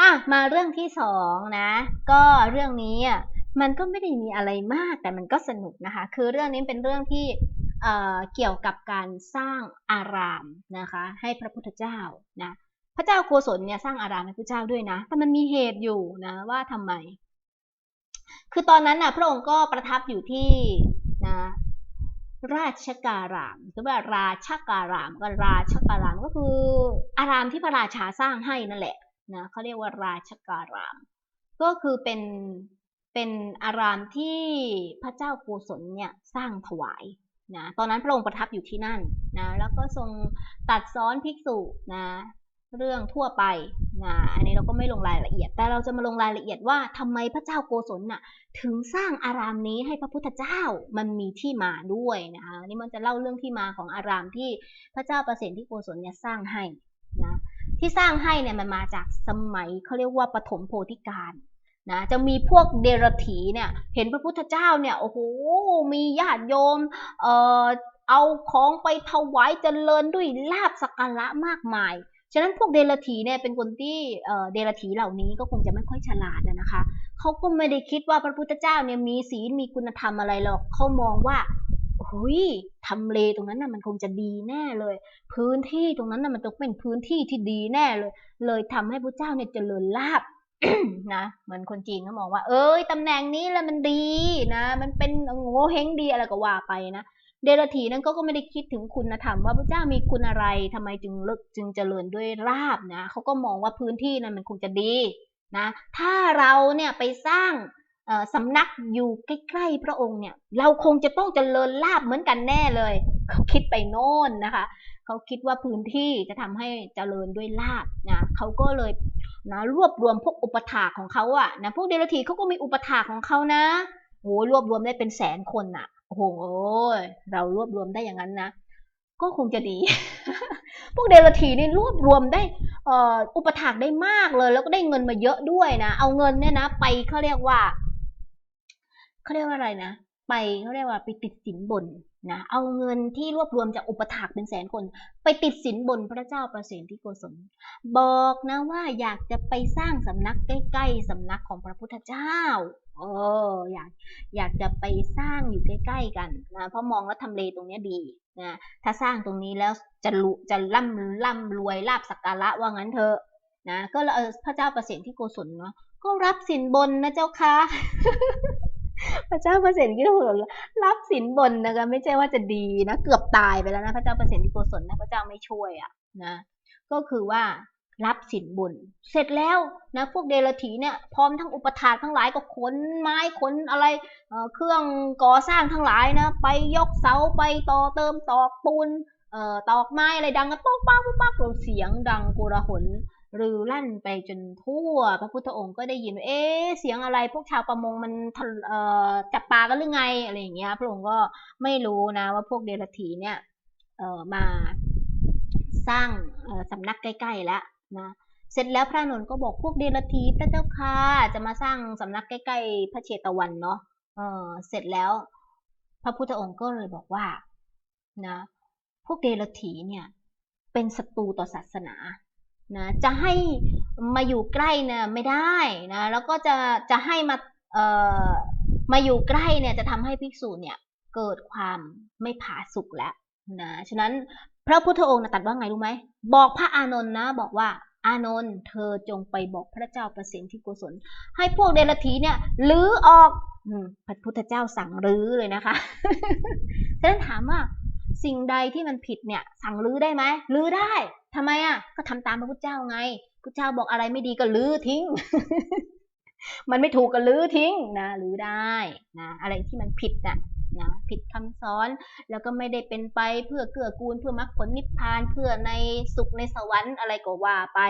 อะมาเรื่องที่สองนะ ก็เรื่องนี้อะมันก็ไม่ได้มีอะไรมากแต่มันก็สนุกนะคะ คือเรื่องนี้เป็นเรื่องที่เอ่อเกี่ยวกับการสร้างอารามนะคะ ให้พระพุทธเจ้านะ พระเจ้าโกศลเนี่ยสร้างอารามให้พระเจ้าด้วยนะ แต่มันมีเหตุอยู่นะว่าทำไม คือตอนนั้นน่ะพระองค์ก็ประทับอยู่ที่นะราชการามหรือว่าราชการามก็ราชการามก็คืออารามที่พระราชาสร้างให้นั่นแหละ นะเขาเรียกว่าราชการาม ก็คือเป็นเป็นอารามที่พระเจ้าโกศลเนี่ยสร้างถวายนะตอนนั้นพระองค์ประทับอยู่ที่นั่นนะแล้วก็ทรงตัดซ้อนภิกษุนะเรื่องทั่วไปนะอันนี้เราก็ไม่ลงรายละเอียด แต่เราจะมาลงรายละเอียดว่าทำไมพระเจ้าโกศลน่ะถึงสร้างอารามนี้ให้พระพุทธเจ้ามันมีที่มาด้วยนะคะนี่มันจะเล่าเรื่องที่มาของอารามที่พระเจ้าประสิทธิโกศลเนี่ยสร้างให้ ที่สร้างให้เนี่ยมันมาจากสมัยเขาเรียกว่าปฐมโพธิการนะจะมีพวกเดรถีเนี่ยเห็นพระพุทธเจ้าเนี่ยโอ้โหมีญาติโยมเอ่อเอาของไปถวายเจริญด้วยลาบสักการะมากมาย ฉะนั้นพวกเดรถีเนี่ยเป็นคนที่เดรถีเหล่านี้ก็คงจะไม่ค่อยฉลาดนะคะ เขาก็ไม่ได้คิดว่าพระพุทธเจ้าเนี่ยมีศีลมีคุณธรรมอะไรหรอก เขามองว่า หุยทำเลตรงนั้นน่ะมันคงจะดีแน่เลย พื้นที่ตรงนั้นน่ะมันต้องเป็นพื้นที่ที่ดีแน่เลย เลยทำให้พระเจ้าเนี่ยเจริญลาบนะเหมือนคนจีนเขามองว่า เอ้ยตำแหน่งนี้แล้วมันดีนะ มันเป็นโง่เฮงดีอะไรก็ว่าไปนะเดรธีนั้นก็ไม่ได้คิดถึงคุณธรรมว่าพระเจ้ามีคุณอะไรทำไมจึงเลิกจึงเจริญด้วยราบนะเขาก็มองว่าพื้นที่นั้นมันคงจะดีนะ ถ้าเราเนี่ยไปสร้าง สำนักอยู่ใกล้ๆพระองค์เนี่ย เราคงจะต้องเจริญลาบเหมือนกันแน่เลย เขาคิดไปโน่นนะคะ เขาคิดว่าพื้นที่จะทำให้เจริญด้วยลาบนะเขาก็เลยนะรวบรวมพวกอุปถาของเขาอะนะพวกเดรธีเขาก็มีอุปถาของเขานะโอ้รวบรวมได้เป็นแสนคนอะโอ้โหเรารวบรวมได้อย่างนั้นนะก็คงจะดี พวกเดลทีนี่รวบรวมได้อุปถากได้มากเลย แล้วก็ได้เงินมาเยอะด้วยนะ เอาเงินเนี่ยนะ ไปเขาเรียกว่า เขาเรียกว่าอะไรนะ ไปเขาเรียกว่าไปติดสินบนนะเอาเงินที่รวบรวมจากอุปถากเป็นแสนคน ไปติดสินบนพระเจ้าประสิทธิโกศลบอกนะว่าอยากจะไปสร้างสำนักใกล้ๆสำนักของพระพุทธเจ้าเอออยากอยากจะไปสร้างอยู่ใกล้ ๆ กันนะเพราะมองแล้วทำเลตรงนี้ดีนะถ้าสร้างตรงนี้แล้วจะลุจะร่ำร่ำรวยลาบสักการะว่างั้นเถอะนะก็เออพระเจ้าประสิทธิโกศลเนาะก็รับสินบนนะเจ้าค่ะ พระเจ้าเปอระสิทธิโกศลรับสินบนนะคะ ไม่ใช่ว่าจะดีนะเกือบตายไปแล้วนะพระเจ้าเปอระสิทธิโกศลนะพระเจ้าไม่ช่วยอะนะก็คือว่ารับสินบุญเสร็จแล้วนะพวกเดลถีเนี่ยพร้อมทั้งอุปถาทั้งหลายก็ขนไม้ขนอะไรเเครื่องก่อสร้างทั้งหลายนะ ไปยกเสาไปต่อเติมตอกปูนตอกไม้อะไรดังกันป๊อกป๊อกป๊อกเสียงดังกุระหน รือลั่นไปจนทั่ว พระพุทธองค์ก็ได้ยิน เอ๊เสียงอะไรพวกชาวประมงมันจับปลากันหรือไงอะไรอย่างเงี้ย พระองค์ก็ไม่รู้นะว่าพวกเดลถีเนี่ยมาสร้างสำนักใกล้ๆแล้วนะเสร็จแล้วพระนนท์ก็บอกพวกเดลทีพระเจ้าค่ะจะมาสร้างสำนักใกล้ๆพระเชตวันเนาะเออเสร็จแล้ว พระพุทธองค์ก็เลยบอกว่านะ พวกเดลทีเนี่ย เป็นศัตรูต่อศาสนา นะจะให้มาอยู่ใกล้เนี่ยไม่ได้นะแล้วก็จะจะให้มาเอ่อมาอยู่ใกล้เนี่ยจะทำให้ภิกษุเนี่ยเกิดความไม่ผาสุกแล้วนะฉะนั้นพระพุทธองค์ตรัสว่าไงรู้ไหมบอกพระอานนท์นะ บอกว่าอานนท์เธอจงไปบอกพระเจ้าประสิทธิโกศล ให้พวกเดลทีเนี่ยลื้อออกพระพุทธเจ้าสั่งรื้อเลยนะคะฉะนั้นถามว่าสิ่งใดที่มันผิดเนี่ย สั่งรื้อได้ไหมรื้อได้ ทำไมอะ ก็ทำตามพระพุทธเจ้าไงพระเจ้าบอกอะไรไม่ดีก็ลื้อทิ้ง มันไม่ถูกก็ลื้อทิ้งนะรื้อได้นะอะไรที่มันผิดน่ะนะผิดคำสอนแล้วก็ไม่ได้เป็นไปเพื่อเกื้อกูลเพื่อมรรคผลนิพพานเพื่อในสุขในสวรรค์อะไรก็ว่าไป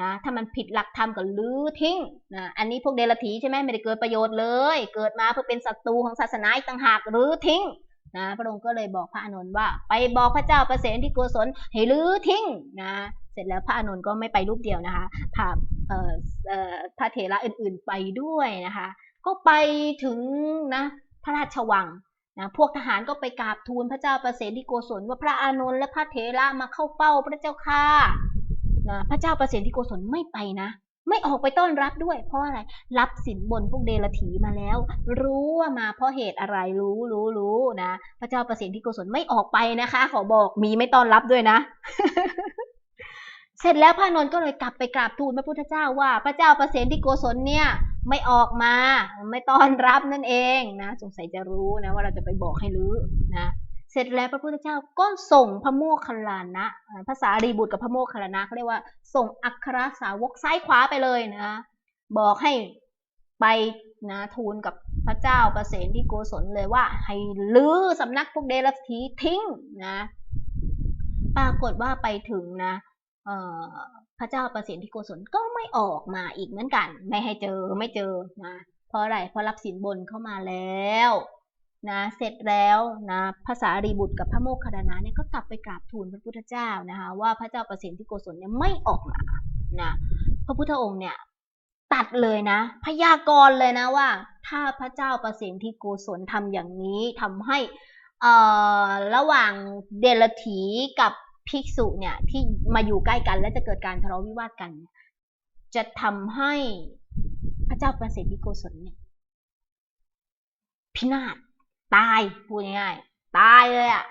นะถ้ามันผิดหลักธรรมก็ลื้อทิ้งนะอันนี้พวกเดลถีใช่ไหมไม่ได้เกิดประโยชน์เลย เกิดมาเพื่อเป็นศัตรูของศาสนาอีกต่างหากลื้อทิ้ง นะพระองค์ก็เลยบอกพระอานนท์ว่า ไปบอกพระเจ้าประเสนที่โกศลให้ลื้อทิ้งนะเสร็จแล้วพระอานนท์ก็ไม่ไปรูปเดียวนะคะพาพระเถระอื่นๆไปด้วยนะคะ ก็ไปถึงนะพระราชวังนะพวกทหารก็ไปกราบทูลพระเจ้าประเสริฐโกศลว่าพระอานนท์และพระเถระมาเข้าเฝ้าพระเจ้าค่ะนะพระเจ้าประเสริฐโกศลไม่ไปนะ ไม่ออกไปต้อนรับด้วย เพราะอะไร รับสินบนพวกเดรถีมาแล้ว รู้ว่ามาเพราะเหตุอะไรรู้รู้รู้นะ พระเจ้าประสิทธิโกศลไม่ออกไปนะคะ ขอบอกมีไม่ต้อนรับด้วยนะ เสร็จแล้วพระนนท์ก็เลยกลับไปกราบทูลพระพุทธเจ้าว่า พระเจ้าประสิทธิโกศลเนี่ยไม่ออกมา ไม่ต้อนรับนั่นเองนะ สงสัยจะรู้นะว่าเราจะไปบอกให้รู้นะ เสร็จแล้วพระพุทธเจ้าก็ส่งพระโมคคัลลานะ ภาษารีบุตรกับพระโมคคัลลานะเขาเรียกว่า ส่งอัครสาวกซ้ายขวาไปเลยนะบอกให้ไปนะทูลกับพระเจ้าประเสนที่โกศลเลยว่า ให้ลื้อสำนักพวกเดรัจฉีทิ้งนะปรากฏว่าไปถึงนะพระเจ้าประสิทธิโกศลก็ไม่ออกมาอีกเหมือนกัน ไม่ให้เจอไม่เจอนะเพราะอะไรเพราะรับสินบนเข้ามาแล้ว นะเสร็จแล้วนะภาษารีบุตรกับพระโมคคัลลานะเนี่ยก็กลับไปกราบทูลพระพุทธเจ้านะคะว่าพระเจ้าประสิทธิโกศลเนี่ยไม่ออกมานะพระพุทธองค์เนี่ยตัดเลยนะ พยากรณ์เลยนะว่า ถ้าพระเจ้าประสิทธิโกศลทำอย่างนี้ทำให้ระหว่างเดลถีกับภิกษุเนี่ยที่มาอยู่ใกล้กันและจะเกิดการทะเลาะวิวาทกัน จะทำให้พระเจ้าประสิทธิโกศลเนี่ยพินาศ ตายพูดง่ายๆตายเลยอะ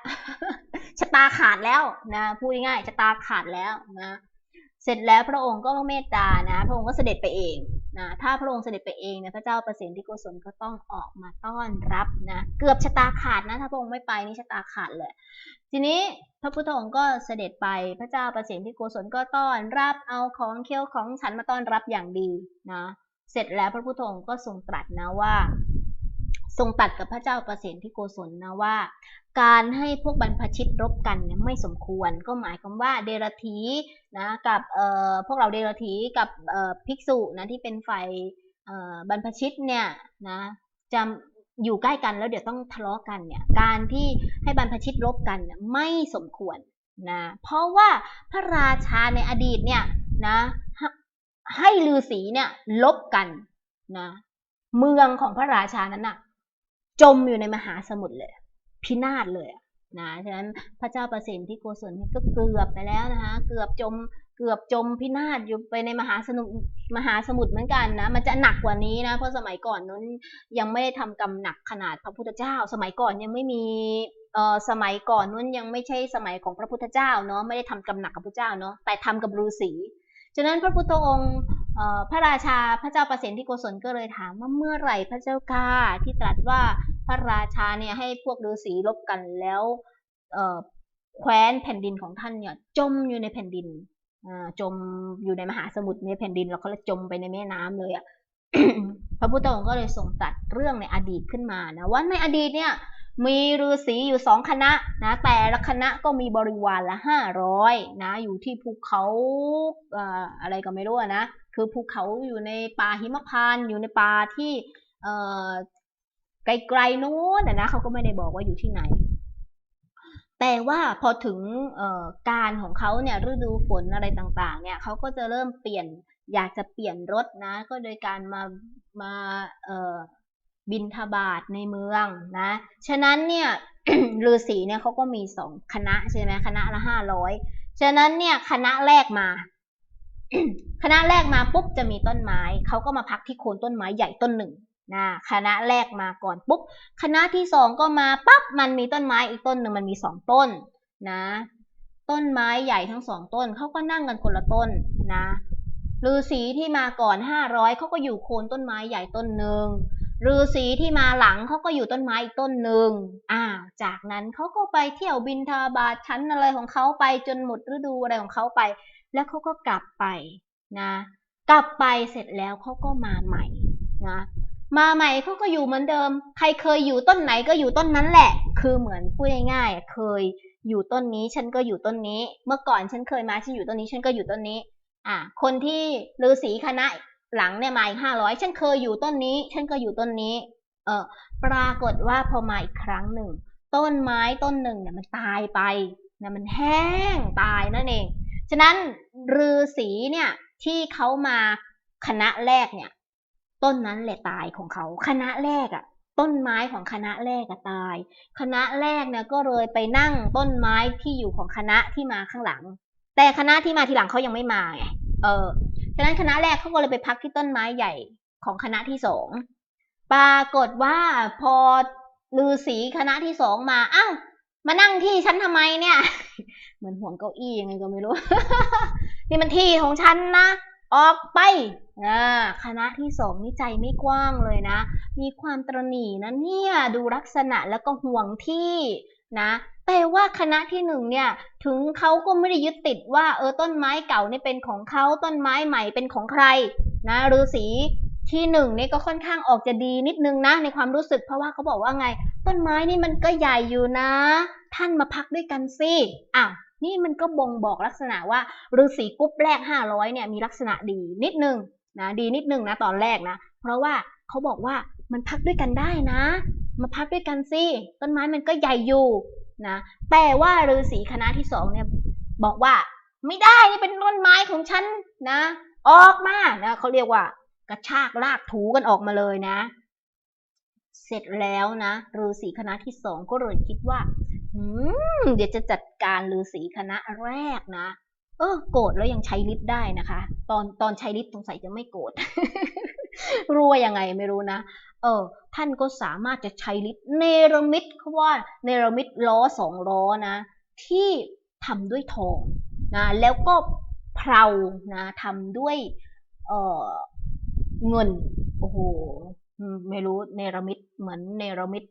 ชะตาขาดแล้วนะพูดง่ายๆชะตาขาดแล้วนะ เสร็จแล้วพระองค์ก็เมตตานะ พระองค์ก็เสด็จไปเองนะถ้าพระองค์เสด็จไปเองเนี่ยพระเจ้าประสิทธิโกศลก็ต้องออกมาต้อนรับนะ เกือบชะตาขาดนะ ถ้าพระองค์ไม่ไปนี่ชะตาขาดเลย ทีนี้พระพุทธองค์ก็เสด็จไปพระเจ้าประสิทธิโกศลก็ต้อนรับเอาของเคี้ยวของฉันมาต้อนรับอย่างดีนะ เสร็จแล้วพระพุทธองค์ก็ทรงตรัสนะว่า ทรงตัดกับพระเจ้าประสิทธิโกศลนะว่า การให้พวกบรรพชิตรบกันเนี่ยไม่สมควร ก็หมายความว่าเดรธีนะกับพวกเราเดรธีกับภิกษุนะที่เป็นฝ่ายบรรพชิตเนี่ยนะจะอยู่ใกล้กันแล้วเดี๋ยวต้องทะเลาะกันเนี่ยการที่ให้บรรพชิตรบกันไม่สมควรนะเพราะว่าพระราชาในอดีตเนี่ยนะให้ลือศีเนี่ยลบกันนะเมืองของพระราชานั้นน่ะ จมอยู่ในมหาสมุทรเลย พินาศเลยนะฉะนั้นพระเจ้าประสิทธิโกศลก็เกือบไปแล้วนะคะเกือบจมเกือบจมพินาศอยู่ไปในมหาสนุมหาสมุทรเหมือนกันนะมันจะหนักกว่านี้นะเพราะสมัยก่อนนั้นยังไม่ได้ทำกรรมหนักขนาดพระพุทธเจ้า สมัยก่อนยังไม่มีเอ่อสมัยก่อนนั้นยังไม่ใช่สมัยของพระพุทธเจ้าเนาะไม่ได้ทำกรรมหนักกับพระเจ้าเนาะแต่ทำกับฤาษีฉะนั้นพระพุทธองค์ พระราชาพระเจ้าประสิทธิโกศลก็เลยถามว่าเมื่อไหร่พระเจ้าค่ะที่ตรัสว่าพระราชาเนี่ยให้พวกฤาษีลบกันแล้วแคว้นแผ่นดินของท่านเนี่ยจมอยู่ในแผ่นดินจมอยู่ในมหาสมุทรในแผ่นดิน แล้วก็จมไปในแม่น้ำเลยอะพระพุทธองค์ก็เลยทรงตัดเรื่องในอดีตขึ้นมานะว่าในอดีตเนี่ยมีฤาษีอยู่สองคณะนะแต่ละคณะก็มีบริวารละห้าร้อยนะอยู่ที่ภูเขาอะไรก็ไม่รู้นะ คือภูเขาอยู่ในป่าหิมพานต์อยู่ในป่าที่ไกลๆนู้นนะเขาก็ไม่ได้บอกว่าอยู่ที่ไหน แต่ว่าพอถึงการของเขาเนี่ยฤดูฝนอะไรต่างๆ เนี่ยเขาก็จะเริ่มเปลี่ยนอยากจะเปลี่ยนรถนะ ก็โดยการมามาบินทบาทในเมืองนะ ฉะนั้นเนี่ยฤาษีเนี่ยเขาก็มีสองคณะใช่ไหมคณะละห้าร้อยฉะนั้นเนี่ยคณะแรกมา คณะแรกมาปุ๊บจะมีต้นไม้เขาก็มาพักที่โคนต้นไม้ใหญ่ต้นหนึ่งนะคณะแรกมาก่อนปุ๊บคณะที่สองก็มาปั๊บมันมีต้นไม้อีกต้นหนึ่งมันมีสองต้นนะ ต้นไม้ใหญ่ทั้งสองต้นเขาก็นั่งกันคนละต้นนะฤาษีที่มาก่อนห้าร้อยเขาก็อยู่โคนต้นไม้ใหญ่ต้นหนึ่งฤาษีที่มาหลังเขาก็อยู่ต้นไม้อีกต้นหนึ่งอ่า จากนั้นเขาก็ไปเที่ยวบินทาบาทชั้นอะไรของเขาไปจนหมดฤดูอะไรของเขาไป แล้วเขาก็กลับไปนะ กลับไปเสร็จแล้วเขาก็มาใหม่นะมาใหม่เขาก็อยู่เหมือนเดิม ใครเคยอยู่ต้นไหนก็อยู่ต้นนั้นแหละ คือเหมือนพูดง่ายๆเคยอยู่ต้นนี้ฉันก็อยู่ต้นนี้ เมื่อก่อนฉันเคยมาฉันอยู่ต้นนี้ฉันก็อยู่ต้นนี้ อ่าคนที่ฤาษีคณะหลังเนี่ยมาอีกห้าร้อยฉันเคยอยู่ต้นนี้ ฉันก็อยู่ต้นนี้ เออปรากฏว่าพอมาอีกครั้งหนึ่ง ต้นไม้ต้นหนึ่งเนี่ยมันตายไปนะมันแห้งตายนั่นเอง ฉะนั้นฤาษีเนี่ยที่เขามาคณะแรกเนี่ย ต้นนั้นแหละตายของเขาคณะแรกอะ่ะ ต้นไม้ของคณะแรกอะตาย คณะแรกเนี่ยก็เลยไปนั่งต้นไม้ที่อยู่ของคณะที่มาข้างหลัง แต่คณะที่มาทีหลังเขายังไม่มาไงเออฉะนั้นคณะแรกเขาก็เลยไปพักที่ต้นไม้ใหญ่ของคณะที่สองปรากฏว่าพอฤาษีคณะที่สองมาอ้าว มานั่งที่ฉันทำไมเนี่ย เหมือนห่วงเก้าอี้ยังไงก็ไม่รู้ นี่มันที่ของฉันนะออกไปอ่าคณะที่สองนี่ใจไม่กว้างเลยนะ มีความตรหนีนะเนี่ยดูลักษณะแล้วก็ห่วงที่นะ แต่ว่าคณะที่หนึ่งเนี่ย ถึงเขาก็ไม่ได้ยึดติดว่า เออต้นไม้เก่านี่เป็นของเขาต้นไม้ใหม่เป็นของใครนะฤาษี ที่หนึ่งนี่ก็ค่อนข้างออกจะดีนิดนึงนะ ในความรู้สึกเพราะว่าเขาบอกว่าไง ต้นไม้นี่มันก็ใหญ่อยู่นะ ท่านมาพักด้วยกันสิอ้าวนี่มันก็บ่งบอกลักษณะว่าฤาษีกรุ๊ปแรก 500เนี่ยมีลักษณะดีนิดนึงนะดีนิดนึงนะตอนแรกนะ เพราะว่าเขาบอกว่ามันพักด้วยกันได้นะ มาพักด้วยกันสิต้นไม้มันก็ใหญ่อยู่นะแต่ว่าฤาษีคณะที่สองเนี่ยบอกว่าไม่ได้นี่เป็นต้นไม้ของฉันนะ ออกมานะเขาเรียกว่า กระชากลากถูกันออกมาเลยนะ เสร็จแล้วนะฤาษีคณะที่สองก็เลยคิดว่าอืมเดี๋ยวจะจัดการฤาษีคณะแรกนะ เออ โกรธแล้วยังใช้ฤทธิ์ได้นะคะ ตอนตอนใช้ฤทธิ์สงสัยจะไม่โกรธรู้ว่ายังไงไม่รู้นะ เออ ท่านก็สามารถจะใช้ฤทธิ์เนรมิตเขาว่าเนรมิตล้อสองล้อนะ ที่ทำด้วยทองนะ แล้วก็เพลานะทำด้วย เออ เงิน โอ้โห ไม่รู้เนรมิตเหมือนเนรมิต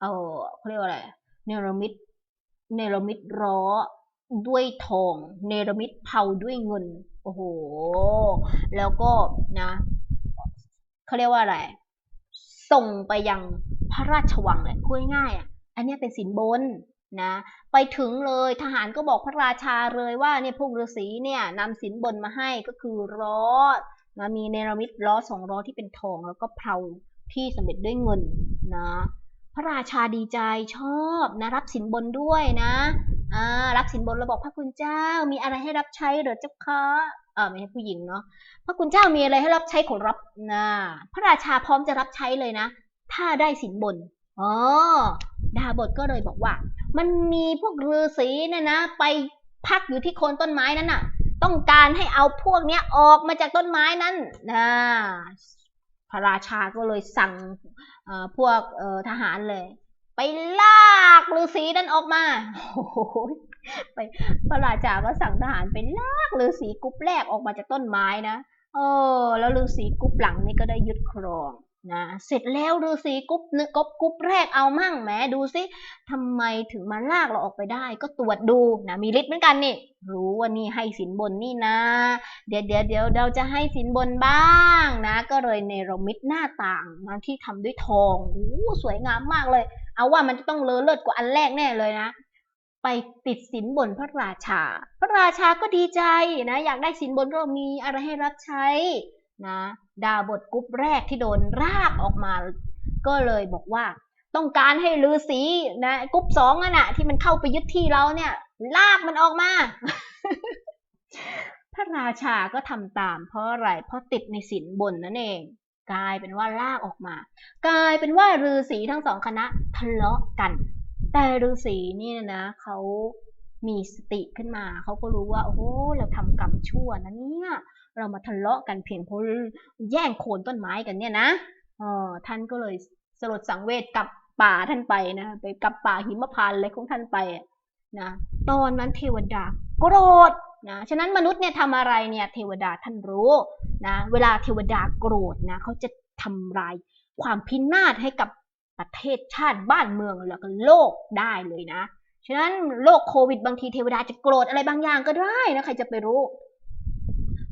เออเขาเรียกว่าอะไรเนรมิตเนรมิตล้อด้วยทอง เนรมิตเผาด้วยเงิน โอ้โห แล้วก็นะเขาเรียกว่าอะไร ส่งไปยังพระราชวังเลยพูดง่ายๆอะ อันนี้เป็นสินบนนะ ไปถึงเลยทหารก็บอกพระราชาเลยว่าเนี่ยพวกฤาษีเนี่ยนำสินบนมาให้ก็คือล้อ นะมีเนรมิตล้อสองล้อที่เป็นทอง แล้วก็เผาที่สำเร็จด้วยเงินนะพระราชาดีใจชอบนะรับสินบนด้วยนะอ่ารับสินบนแล้วบอกพระคุณเจ้า มีอะไรให้รับใช้เหรือเจ้าคะอ่าไม่ใช่ผู้หญิงเนาะพระคุณเจ้ามีอะไรให้รับใช้ขอรับนะพระราชาพร้อมจะรับใช้เลยนะ ถ้าได้สินบนอ๋อดาบทก็เลยบอกว่า มันมีพวกฤาษีเนี่ยนะ ไปพักอยู่ที่โคนต้นไม้นั้นน่ะ ต้องการให้เอาพวกเนี้ยออกมาจากต้นไม้นั้นนะพระราชาก็เลยสั่งพวกทหารเลย ไปลากฤาษีนั้นออกมาโอ้โหไปพระราชาก็สั่งทหารไปลากฤาษีกรุ๊ปแรกออกมาจากต้นไม้นะเออ แล้วฤาษีกรุ๊ปหลังนี่ก็ได้ยึดครอง นะเสร็จแล้วฤาษีกรุ๊ปนึกกรุ๊ปแรกเอามั่งแหมดูสิทำไมถึงมาลากเราออกไปได้ ก็ตรวจดูนะมีฤทธิ์เหมือนกันนี่ รู้ว่านี่ให้สินบนนี่นะ เดี๋ยวเดี๋ยวเดี๋ยวเราจะให้สินบนบ้างนะ ก็เลยเนรมิตหน้าต่างนะที่ทำด้วยทองโอ้สวยงามมากเลย เอาว่ามันจะต้องเลอเลิศกว่าอันแรกแน่เลยนะไปติดสินบนพระราชา พระราชาก็ดีใจนะ อยากได้สินบนก็มีอะไรให้รับใช้ นะ ดาบทกรุ๊ปแรกที่โดนรากออกมา ก็เลยบอกว่า ต้องการให้ลือสีนะกรุ๊ปสองนั่นน่ะ ที่มันเข้าไปยึดที่เราเนี่ย ลากมันออกมา พระราชาก็ทำตาม เพราะอะไรเพราะติดในสินบนนั่นเอง กลายเป็นว่าลากออกมา กลายเป็นว่าฤาษีทั้งสองคณะทะเลาะกัน แต่ฤาษีนี่นะเขา มีสติขึ้นมา เขาก็รู้ว่า โอ้โหเราทำกรรมชั่วนะเนี่ย เรามาทะเลาะกันเพียงเพราะแย่งโคนต้นไม้กันเนี่ยนะเออท่านก็เลยสลดสังเวชกับป่าท่านไปนะไปกับป่าหิมพานอะไรของท่านไปนะตอนนั้นเทวดาโกรธนะฉะนั้นมนุษย์เนี่ยทำอะไรเนี่ยเทวดาท่านรู้นะเวลาเทวดาโกรธนะเขาจะทำลายความพินาศให้กับประเทศชาติบ้านเมืองแล้วก็โลกได้เลยนะ ฉะนั้นโรคโควิดบางทีเทวดาจะโกรธอะไรบางอย่างก็ได้นะใครจะไปรู้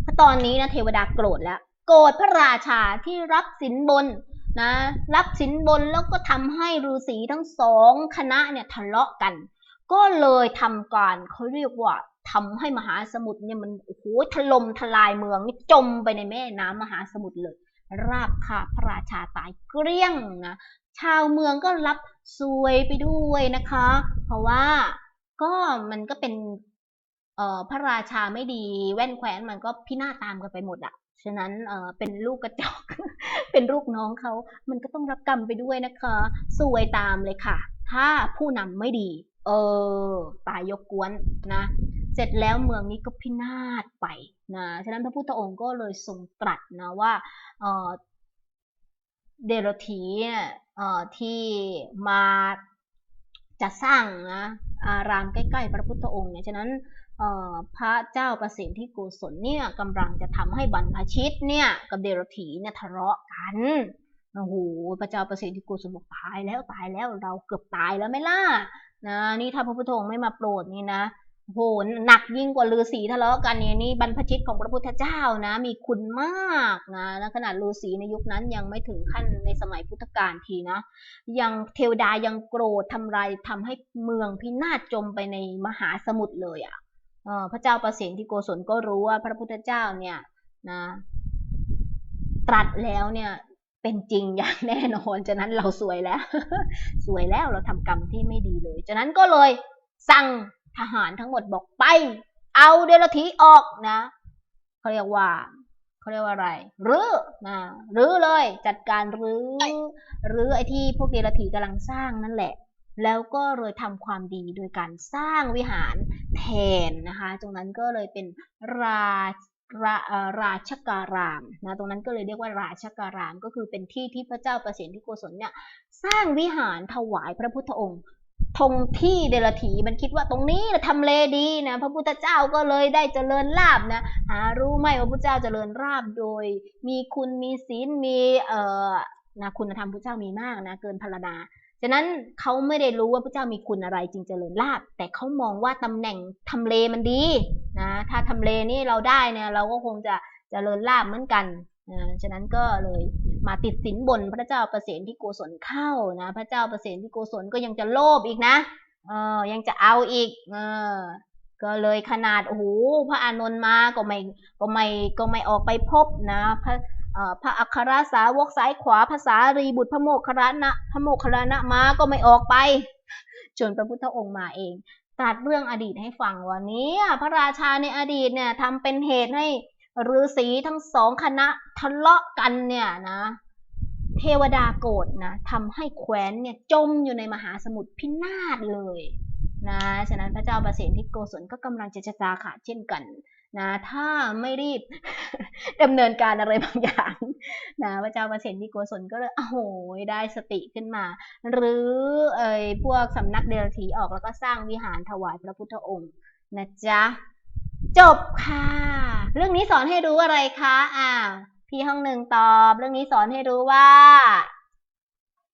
พตอนนี้นะเทวดาโกรธแล้ว โกรธพระราชาที่รับสินบนนะ รับสินบนแล้วก็ทำให้ฤาษีทั้งสองคณะเนี่ยทะเลาะกัน ก็เลยทำการเขาเรียกว่าทำให้มหาสมุทรเนี่ยมันโอ้โหถล่มทลายเมืองนี่จมไปในแม่น้ำมหาสมุทรเลย ราบคาพระราชาตายเกลี้ยงนะ ชาวเมืองก็รับซวยไปด้วยนะคะ เพราะว่าก็มันก็เป็นเออพระราชาไม่ดีแว่นแคว้นมันก็พินาศตามกันไปหมดอะฉะนั้นเออเป็นลูกกระจอกเป็นลูกน้องเขา มันก็ต้องรับกรรมไปด้วยนะคะสวยตามเลยค่ะ ถ้าผู้นำไม่ดี เออตายยกกวนนะ เสร็จแล้วเมืองนี้ก็พินาศไปนะ ฉะนั้นพระพุทธองค์ก็เลยทรงตรัสนะว่า เดโรธีเนี่ยที่มาจะสร้างนะอารามใกล้ๆ พระพุทธองค์เนี่ยฉะนั้นพระเจ้าประสิทธิโกศลเนี่ยกำลังจะทำให้บรรพชิตเนี่ยกับเดโรธีเนี่ยทะเลาะกันโอ้โหพระเจ้าประสิทธิโกศลบอกตายแล้วตายแล้วเราเกือบตายแล้วไม่ล่ะนะนี่ถ้าพระพุทธองค์ไม่มาโปรดนี่นะ โอ้โหหนักยิ่งกว่าฤาษีทะเลาะกันเนี่ยนี่บรรพชิตของพระพุทธเจ้านะ มีคุณมากนะและขนาดฤาษีในยุคนั้นยังไม่ถึงขั้นในสมัยพุทธกาลทีนะ ยังเทวดายังโกรธทำลายทำให้เมืองพินาศจมไปในมหาสมุทรเลยอะ่ะพระเจ้าประสิทธิโกศลก็รู้ว่าพระพุทธเจ้าเนี่ยนะตรัสแล้วเนี่ยเป็นจริงอย่างแน่นอนฉะนั้นเราสวยแล้ว สวยแล้วเราทำกรรมที่ไม่ดีเลยฉะนั้นก็เลยสั่ง ทหารทั้งหมดบอกไป เอาเดลทีออกนะเขาเรียกว่าเขาเรียกว่าอะไรรื้อนะรื้อเลยจัดการรื้อรื้อไอ้ที่พวกเดลทีกำลังสร้างนั่นแหละ แล้วก็เลยทำความดีโดยการสร้างวิหารแทนนะคะตรงนั้นก็เลยเป็นราราเอ่อราชการามนะตรงนั้นก็เลยเรียกว่าราชการามก็คือเป็นที่ที่พระเจ้าประสิทธิโกศลเนี่ยสร้างวิหารถวายพระพุทธองค์ ทงที่เดลถีมันคิดว่าตรงนี้นะทำเลดีนะพระพุทธเจ้าก็เลยได้เจริญลาบนะหารู้ไหมว่าพระพุทธเจ้าเจริญลาบโดย มีคุณมีศีลมีเอ่อนะคุณธรรมพระเจ้ามีมากนะเกินพรรณนาฉะนั้นเขาไม่ได้รู้ว่าพระเจ้ามีคุณอะไรจึงเจริญลาบแต่เขามองว่าตำแหน่งทำเลมันดีนะถ้าทำเลนี่เราได้เนี่ยเราก็คงจะเจริญลาบเหมือนกันนะฉะนั้นก็เลย มาติดสินบนพระเจ้าประเสนที่โกศลเข้านะพระเจ้าประเสนที่โกศลก็ยังจะโลภอีกนะเออยังจะเอาอีกเออก็เลยขนาดโอ้โหพระอานนท์มาก็ไม่ก็ไม่ก็ไม่ออกไปพบนะพระพระอัครสาวกซ้ายขวาภาษารีบุตรพระโมคคัลนะพระโมคคัลนะมาก็ไม่ออกไปจนพระพุทธองค์มาเองตรัสเรื่องอดีตให้ฟังว่านี้พระราชาในอดีตเนี่ยทำเป็นเหตุให้ ฤาษีทั้งสองคณะทะเลาะกันเนี่ยนะ เทวดาโกรธนะทำให้แคว้นเนี่ยจมอยู่ในมหาสมุทรพินาศเลยนะฉะนั้นพระเจ้าประเสนที่โกศลก็กำลังจะชะตาขาดเช่นกันนะถ้าไม่รีบดำเนินการอะไรบางอย่างนะพระเจ้าประสิทธิโกศลก็เลยโอ้โหได้สติขึ้นมา หรือเอ่ยพวกสำนักเดลถีออกแล้วก็สร้างวิหารถวายพระพุทธองค์นะจ๊ะ จบค่ะ เรื่องนี้สอนให้รู้อะไรคะอ้าวพี่ห้องหนึ่งตอบ เรื่องนี้สอนให้รู้ว่า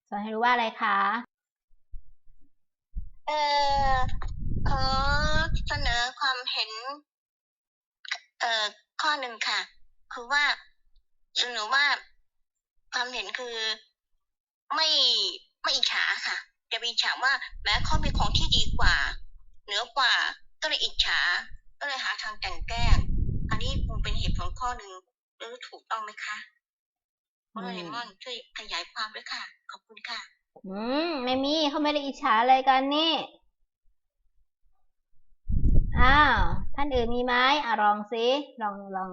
สอนให้รู้ว่าอะไรคะ เออขอเสนอความเห็น เอ่อข้อหนึ่งค่ะ คือว่าสนุว่าความเห็นคือไม่ไม่อิจฉาค่ะจะไปอิจฉาว่าแม้เขามีของที่ดีกว่า เหนือกว่าก็เลยอิจฉา ก็เลยหาทางแต่งแกล้งอันนี้คงเป็นเหตุผลข้อหนึ่งหรือถูกต้องไหมคะเพราะเลมอนช่วยขยายความด้วยค่ะ ขอบคุณค่ะ อืม ไม่มีเขาไม่ได้อิจฉาอะไรกันนี่ อ้าว ท่านอื่นมีไหมอะลองสิลองลอง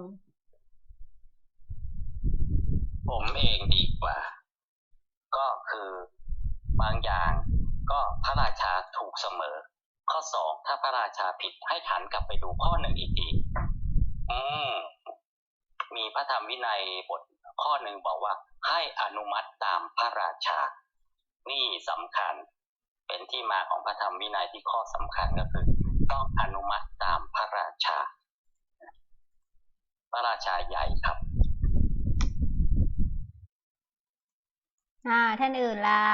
ผมเองดีกว่า ก็คือบางอย่างก็พระราชาถูกเสมอ ข้อสองถ้าพระราชาผิดให้หันกลับไปดูข้อหนึ่งอีกทีอืมมีพระธรรมวินัยบทข้อหนึ่งบอกว่า ให้อนุมัติตามพระราชา นี่สำคัญ เป็นที่มาของพระธรรมวินัยที่ข้อสำคัญก็คือ ต้องอนุมัติตามพระราชา พระราชาใหญ่ครับ อ่า ท่านอื่นล่ะ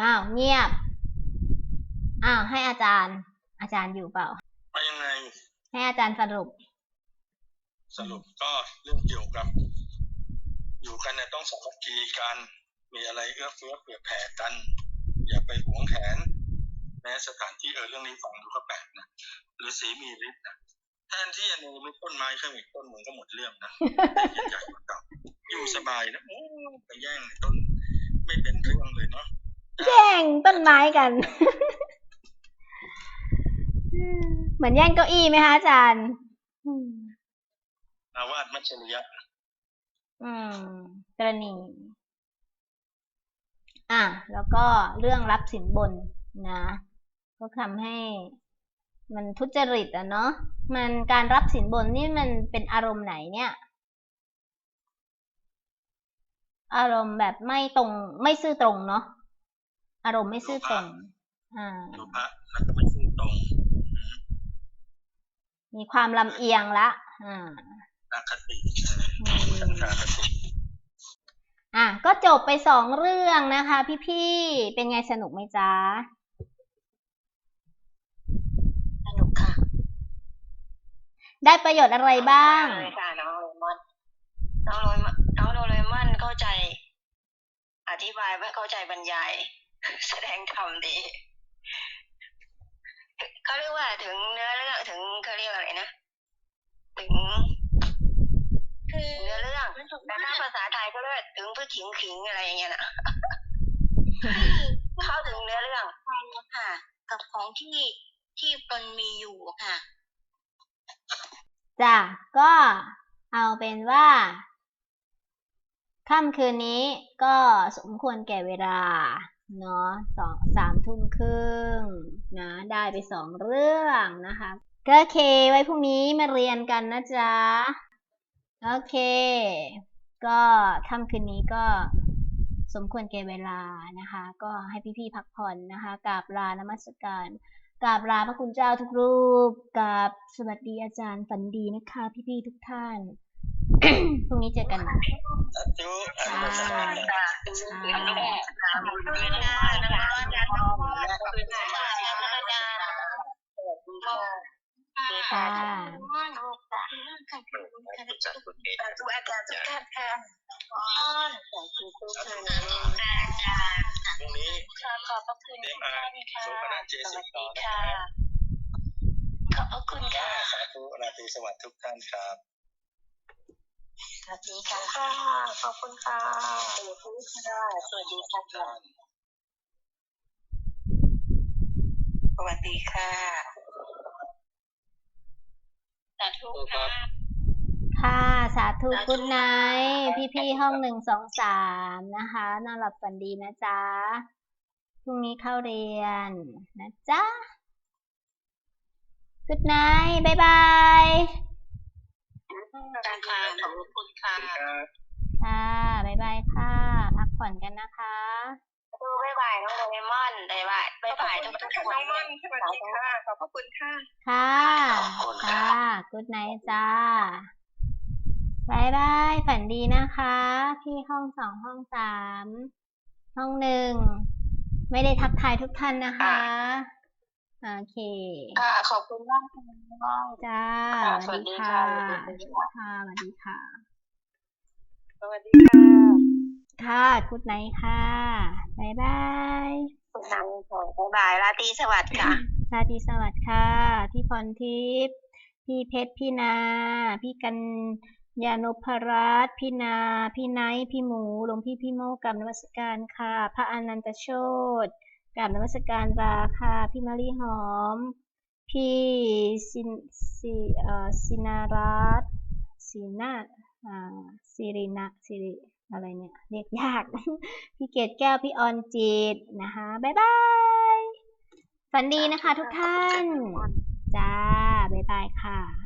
อ้าวเงียบ อ้าวให้อาจารย์ อาจารย์อยู่เปล่า ว่ายังไงให้อาจารย์สรุป สรุปก็เรื่องเกี่ยวกับ อยู่กันเนี่ยต้องสามัคคีกัน มีอะไรเอื้อเฟื้อเผื่อแผ่กัน อย่าไปหวงแหนแม้สถานที่เออเรื่องนี้ฟังดูก็แปลกนะหรือสีมีฤทธิ์นะแทนที่จะเนรมิตต้นไม้ขึ้นอีกต้นมันก็หมดเรื่องนะแต่ใหญ่กว่าเก่าอยู่สบายนะโอ้ไปแย่งต้น ไม่เป็นเรื่องเลยเนาะแย่งต้นไม้กัน เหมือนแย่งเก้าอี้ไหมคะอาจารย์อืมอาวาสมัชริยะ อืม กรณี อะ แล้วก็เรื่องรับสินบนนะ ก็ทำให้มันทุจริตอะเนาะ มันการรับสินบนนี่มันเป็นอารมณ์ไหนเนี่ย อารมณ์แบบไม่ตรง ไม่ซื่อตรงเนาะ อารมณ์ไม่ซื่อตรง อ่าโลภะแล้วก็ไม่ซื่อตรงอืม มีความลำเอียงละอ่าอคติอืมฉันทาคติอะก็จบไปสองเรื่องนะคะ พี่ๆ เป็นไงสนุกไหมจ๊ะ สนุกค่ะ ได้ประโยชน์อะไรบ้างเลยค่ะน้องโรมอนน้องโรมอนน้องโดเรมอนเข้าใจ อธิบายไม่เข้าใจบรรยาย แสดงธรรมดี เขาเรียกว่าถึงเนื้อเรื่องถึงเขาเรียกอะไรนะถึงเนื้อเรื่องแต่ถ้าภาษาไทยก็เรียกถึงผู้ขิงขิงอะไรอย่างเงี้ยนะเข้าถึงเนื้อเรื่องค่ะ กับของที่ที่ตนมีอยู่ค่ะจ้ะก็เอาเป็นว่าค่ำคืนนี้ก็สมควรแก่เวลา เนาะสองสามทุ่มครึ่ง นะได้ไปสองเรื่องนะคะก็โอเค ไว้พรุ่งนี้มาเรียนกันนะจ๊ะ โอเค ก็ค่ำคืนนี้ก็สมควรแก่เวลานะคะ ก็ให้พี่ๆพักผ่อนนะคะกราบลานมัสการกราบลาพระคุณเจ้าทุกรูปกราบสวัสดีอาจารย์ฝันดีนะคะ พี่ๆทุกท่าน พรุ่งนี้เจอกันสาธุอนุโมทนาค่ะค่ะขอบคุณค่ะนะคะอาจารย์ขอบคุณค่ะอาจารย์อาจารย์สวัสดีค่ะค่ะลูกค่ะค่ะค่ะทุกอาจารย์ทุกท่านค่ะขอบคุณทุกท่านอาจารย์พรุ่งนี้ค่ะขอบพระคุณทุกท่านค่ะสุพนันเจสสิวัสต่ดีอนะคค่ะรับขอบพระคุณค่ะสาธุราตรีสวัสดิ์ทุกท่านครับ สวัสดีค่ะ ขอบคุณค่ะสวัสดีค่ะ สวัสดีค่ะท่านสวัสดีค่ะสาธุค่ะค่ะสาธุกุ๊ดไนท์พี่ๆห้องหนึ่งสองสามนะคะนอนหลับฝันดีนะจ๊ะพรุ่งนี้เข้าเรียนนะจ๊ะกุ๊ดไนท์บ๊ายบายอาจารย์ ค่ะขอบคุณค่ะครับค่ะบ๊ายบายค่ะพักผ่อนกันนะคะดูบ๊ายบายน้องโดเรมอนบ๊ายบายบ๊ายบายทุกทุกคนน้องม่อนสวัสดีค่ะขอบพระคุณค่ะค่ะค่ะกุ๊ดไนท์จ้าบายบายฝันดีนะคะ พี่ห้องสองห้องสามห้องหนึ่งไม่ได้ทักทายทุกท่านนะคะ โอเค ค่ะ ขอบคุณมากค่ะน้องจ้าค่ะสวัสดีค่ะ สวัสดีค่ะ ค่ะสวัสดีค่ะสวัสดีค่ะค่ะกุ๊ดไนท์ค่ะบายบายคุณนางค่ะบ๊ายบายราตรีสวัสดิ์ค่ะชาติสวัสดิ์ค่ะ พี่พรทิพย์พี่เพชรพี่นา พี่กันยานพรัตน์พี่นา พี่ไนท์พี่หมูหลวงพี่พี่โมกกับนวัสการค่ะ พระอนันตโชต กับนวัสการราค่ะ พี่มะลิหอม พี่สินสิเอ่อสินารัตน์สินาอ่าสิรินะสิริอะไรเนี่ย เรียกยาก พี่เกดแก้ว พี่ออนจิตนะคะ บ๊ายบาย ฝันดีนะคะทุกท่าน จ้า บ๊ายบายค่ะ